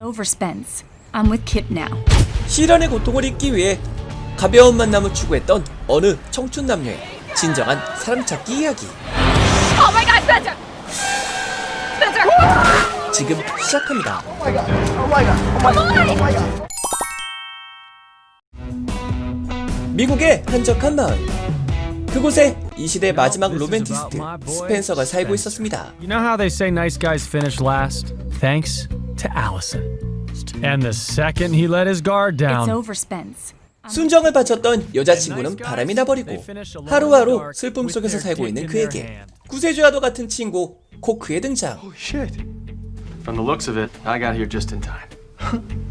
Over Spence. I'm with Kip now. 시련의 고통을 잊기 위해 가벼운 만남을 추구했던 어느 청춘 남녀의 진정한 사랑 찾기 이야기. Oh my god, Spencer! Spencer! 지금 시작합니다. 미국의 한적한 마을. 그곳에 이 시대 마지막 로맨티스트 스펜서가 살고 있었습니다. You know how they say nice guys finish last? Thanks to Allison. And the second he let his guard It's down, over Spence. 순정을 바쳤던 여자친구는 바람이 나버리고 하루하루 슬픔 속에서 살고 있는 그에게 구세주와도 같은 친구 코크의 등장. Shit. From the looks of it, I got here just in time.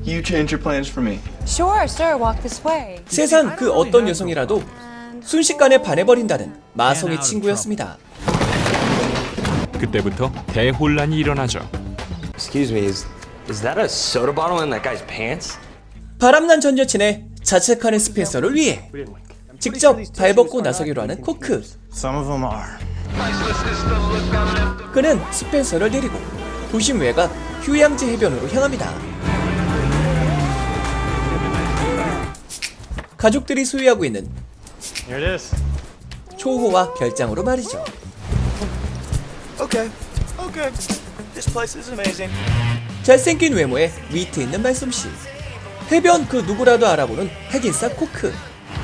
You changed your plans for me. Sure, sir. Walk this way. 세상 그 어떤 여성이라도 순식간에 반해버린다는 마성의 친구였습니다. 그때부터 대혼란이 일어나죠. Excuse me, is is that a soda bottle in that guy's pants? 바람난 전 여친의 자책하는 스펜서를 위해 직접 발벗고 나서기로 하는 코크. Some of them are. 그는 스펜서를 데리고 도심 외곽 휴양지 해변으로 향합니다. 가족들이 소유하고 있는 Here it is. 초호와 별장으로 말이죠. Okay. Okay. This place is amazing. 잘생긴 외모에 위트 있는 말솜씨. 해변 그 누구라도 알아보는 핵인싸 코크.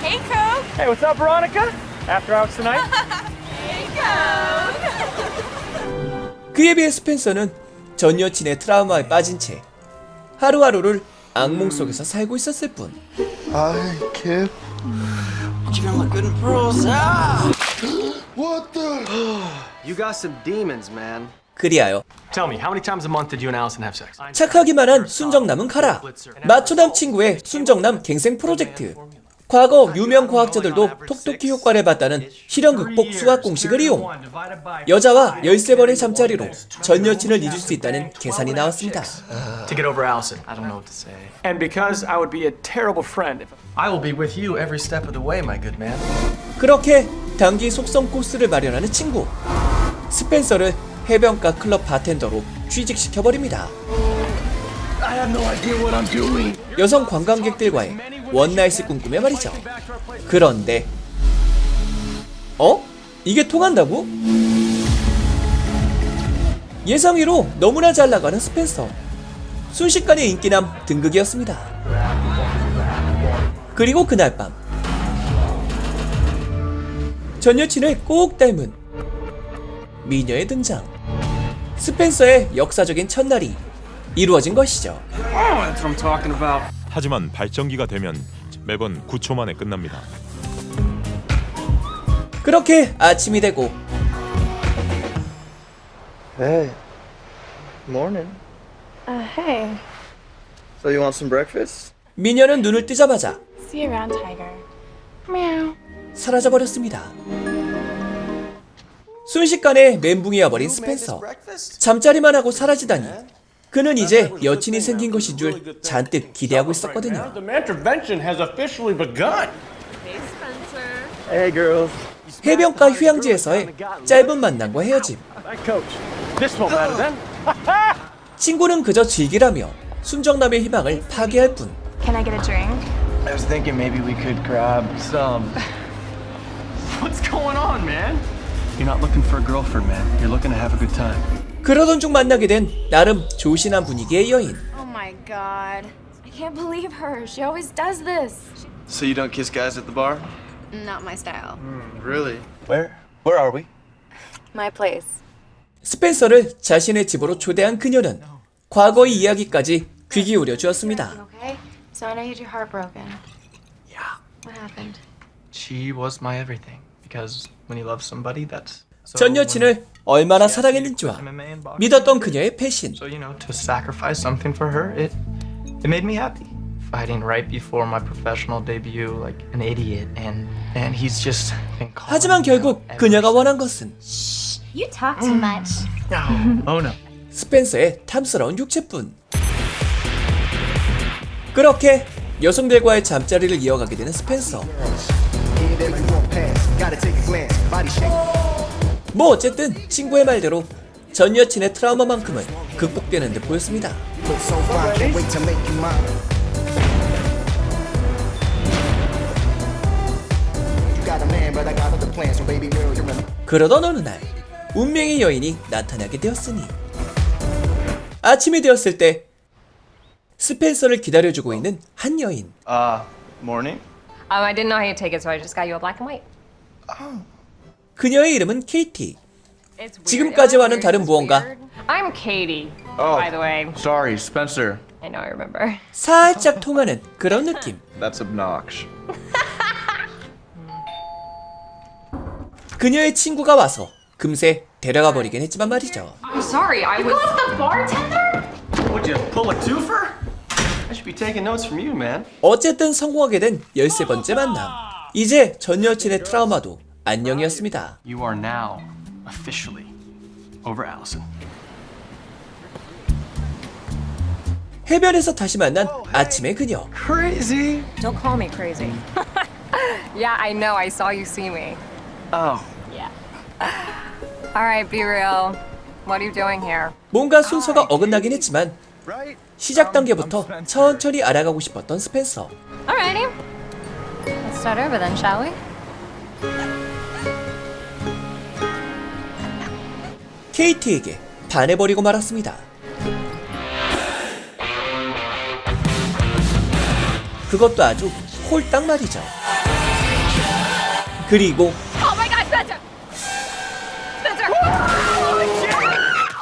Hey, Coke! Hey, what's up, Veronica? After hours tonight? Hey, Coke! 그에 비해 스펜서는 전 여친의 트라우마에 빠진 채 하루하루를 악몽 속에서 살고 있었을 뿐. Hi, Kip. You're gonna look good in pearls. Ah! What the? You got some demons, man. 그리하여 Tell me, how many times a month did you and Allison have sex? 착하기만 한 순정남은 가라. 마초남 친구의 순정남 갱생 프로젝트. 과거 유명 과학자들도 톡톡히 효과를 봤다는 실현 극복 수학 공식을 이용. 여자와 13번의 잠자리로 전 여친을 잊을 수 있다는 계산이 나왔습니다. To get over Allison. I don't know what to say. And because I would be a terrible friend if I will be with you every step of the way, my good man. 그렇게 단기 속성 코스를 마련하는 친구. 스펜서를 해변가 클럽 바텐더로 취직시켜버립니다. 여성 관광객들과의 원나잇을 꿈꾸며 말이죠. 그런데 어? 이게 통한다고? 예상외로 너무나 잘 나가는 스펜서. 순식간에 인기남 등극이었습니다. 그리고 그날 밤 전 여친을 꼭 닮은 미녀의 등장. 스펜서의 역사적인 첫날이 이루어진 것이죠. That's what I'm talking about. 하지만 발전기가 되면 매번 9초 만에 끝납니다. 그렇게 아침이 되고 Hey. Morning. Uh, hey. So you want some breakfast? 미녀는 눈을 뜨자마자 See you around, Tiger. Meow. 사라져버렸습니다. 순식간에 멘붕이 와 버린 스펜서. 잠자리만 하고 사라지다니. 그는 이제 여친이 생긴 것인 줄 잔뜩 기대하고 있었거든요. 해변가 휴양지에서의 짧은 만남과 헤어짐. 친구는 그저 즐기라며 순정남의 희망을 파괴할 뿐. Can I get a drink? I was thinking maybe we could grab some. What's going on, man? You're not looking for a girlfriend, man. You're looking to have a good time. 그러던 중 만나게 된 나름 조신한 분위기의 여인. Oh my god. I can't believe her. She always does this. So you don't kiss guys at the bar? Not my style. Really? Where? Where are we? My place. 스펜서를 자신의 집으로 초대한 그녀는 과거의 이야기까지 귀 기울여 주었습니다. Okay? So I know you're heartbroken. Yeah. What happened? She was my everything. Because when you love somebody, that's. So 전 여친을 얼마나 사랑했는지와 믿었던 그녀의 패신. So you know, to sacrifice something for her, it it made me happy. Fighting right before my professional debut, like an idiot, and and he's just been calling 하지만 결국 그녀가. 원한 것은 You talk too much. No. Oh no. 스펜서의 탐스러운 육체뿐. 그렇게 여성들과의 잠자리를 이어가게 되는 스펜서. 뭐 어쨌든 친구의 말대로 전 여친의 트라우마만큼은 극복되는 듯 보였습니다. 그러던 어느 날 운명의 여인이 나타나게 되었으니 아침이 되었을 때 스펜서를 기다려주고 있는 한 여인 Uh, morning? Um, I didn't know how you take it, so I just got you a black and white. 그녀의 이름은 케이티. 지금까지와는 다른 무언가? I'm Katie, Oh. by the way. Sorry, Spencer. I know, I remember. 살짝 통하는 그런 느낌 That's obnoxious. 그녀의 친구가 와서 금세 데려가 버리긴 했지만 말이죠 I'm sorry, I was. the bartender? Would you pull a twofer? I should be taking notes from you, man. 어쨌든 성공하게 된 13번째 만남 이제 전 여친의 트라우마도 안녕이었습니다 You are now officially over Allison. 해변에서 다시 만난 아침의 그녀 Crazy. Don't call me crazy. yeah, I know. I saw you see me. Oh. Yeah. All right, be real. What are you doing here? 뭔가 순서가 어긋나긴 했지만 시작 단계부터 천천히 알아가고 싶었던 스펜서 Alrighty. Start over then, shall we? 케이티에게 반해버리고 말았습니다. 그것도 아주 홀딱 말이죠. 그리고 Oh!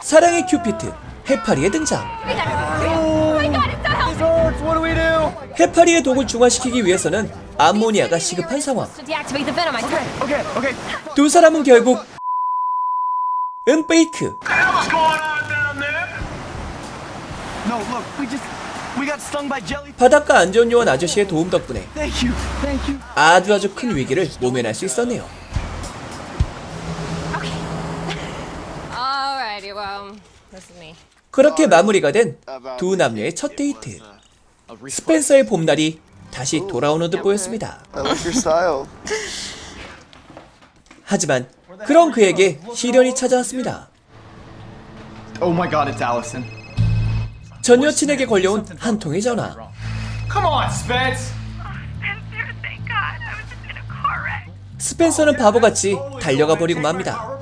사랑의 큐피트 해파리의 등장. Oh? 해파리의 독을 중화시키기 위해서는 암모니아가 시급한 상황. 두 사람은 결국 은 페이크. No, look, we just we got stung by jelly. 바닷가 안전요원 아저씨의 도움 덕분에 Thank you, thank you. 아주 아주 큰 위기를 모면할 수 있었네요. 그렇게 마무리가 된 두 남녀의 첫 데이트. 스펜서의 봄날이 다시 돌아오는 듯 보였습니다. I like your style. 하지만 그런 그에게 시련이 찾아왔습니다. Oh my God, it's Allison. 전 여친에게 걸려온 한 통의 전화. Come on, Spence. 스펜서는 바보같이 달려가 버리고 맙니다.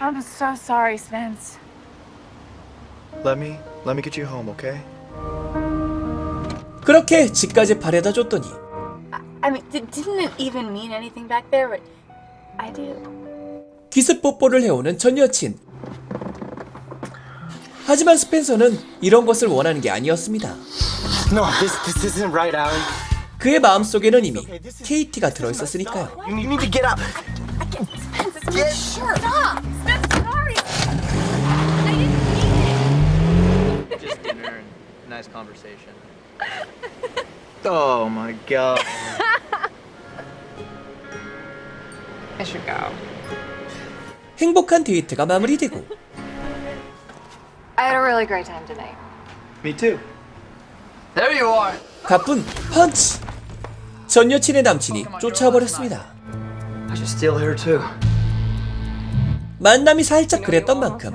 I'm so sorry, Spence. Let me let me get you home, okay? 그렇게 집까지 바래다 줬더니 I mean, d- didn't it even mean anything back there? But I do. 기습 뽀뽀를 해오는 전 여친. 하지만 스펜서는 이런 것을 원하는 게 아니었습니다. No, this this isn't right, Alan. 그의 마음속에는 이미 케이티가 들어있었으니까요. You need, to get up. Spence, it's conversation. oh my God. I should go. 행복한 데이트가 마무리되고 I had a really great time tonight. Me too. There you are. 가쁜 펀치. 전 여친의 남친이 쫓아버렸습니다. I should steal her too. 만남이 살짝 그랬던 만큼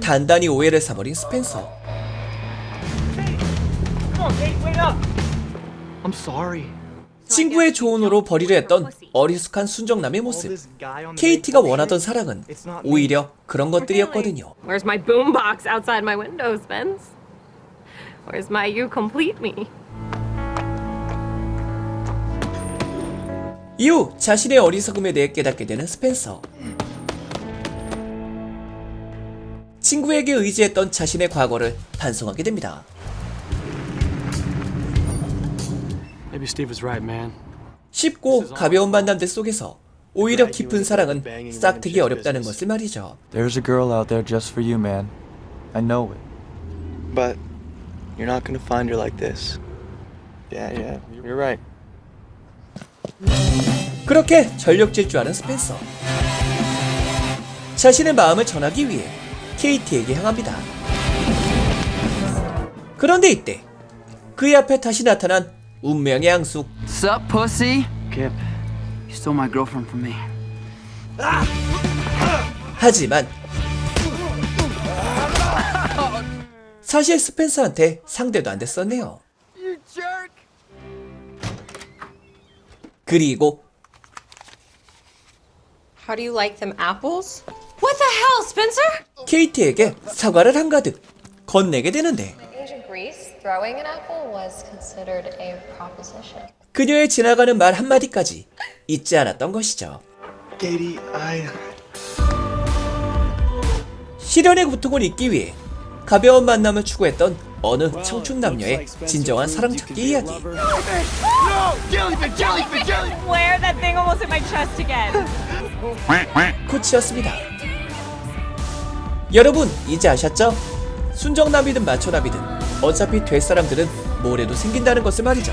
단단히 오해를 사버린 스펜서. I'm sorry. 친구의 조언으로 버리려 했던 어리숙한 순정남의 모습. 케이티가 원하던 사랑은 오히려 그런 것들이었거든요. Where's my boombox outside my window, Spence? Where's my You Complete Me? 이후 자신의 어리석음에 대해 깨닫게 되는 스펜서. 친구에게 의지했던 자신의 과거를 반성하게 됩니다. 쉽고 가벼운 만남들 속에서 오히려 깊은 사랑은 싹트기 어렵다는 것을 말이죠. There's a girl out there just for you, man. I know it. But you're not gonna find her like this. Yeah, yeah, you're right. 그렇게 전력 질주하는 스펜서. 자신의 마음을 전하기 위해 케이티에게 향합니다. 그런데 이때 그의 앞에 다시 나타난 운명의 양숙. Sup, pussy? Kip, you stole my girlfriend from me. 하지만 사실 스펜서한테 상대도 안 됐었네요. 그리고 How do you like them apples? What the hell, Spencer? 케이트에게 사과를 한가득 건네게 되는데 throwing an apple was considered a proposition. 그녀의 지나가는 말 한마디까지 잊지 않았던 것이죠. Katie, I. 시련의 고통을 잊기 위해 가벼운 만남을 추구했던 어느 청춘 남녀의 진정한 사랑 찾기 이야기. Where that thing almost hit my chest again. 코치였습니다. 여러분 이제 아셨죠? 순정남이든 마초남이든 어차피 될 사람들은 뭐래도 생긴다는 것을 말이죠.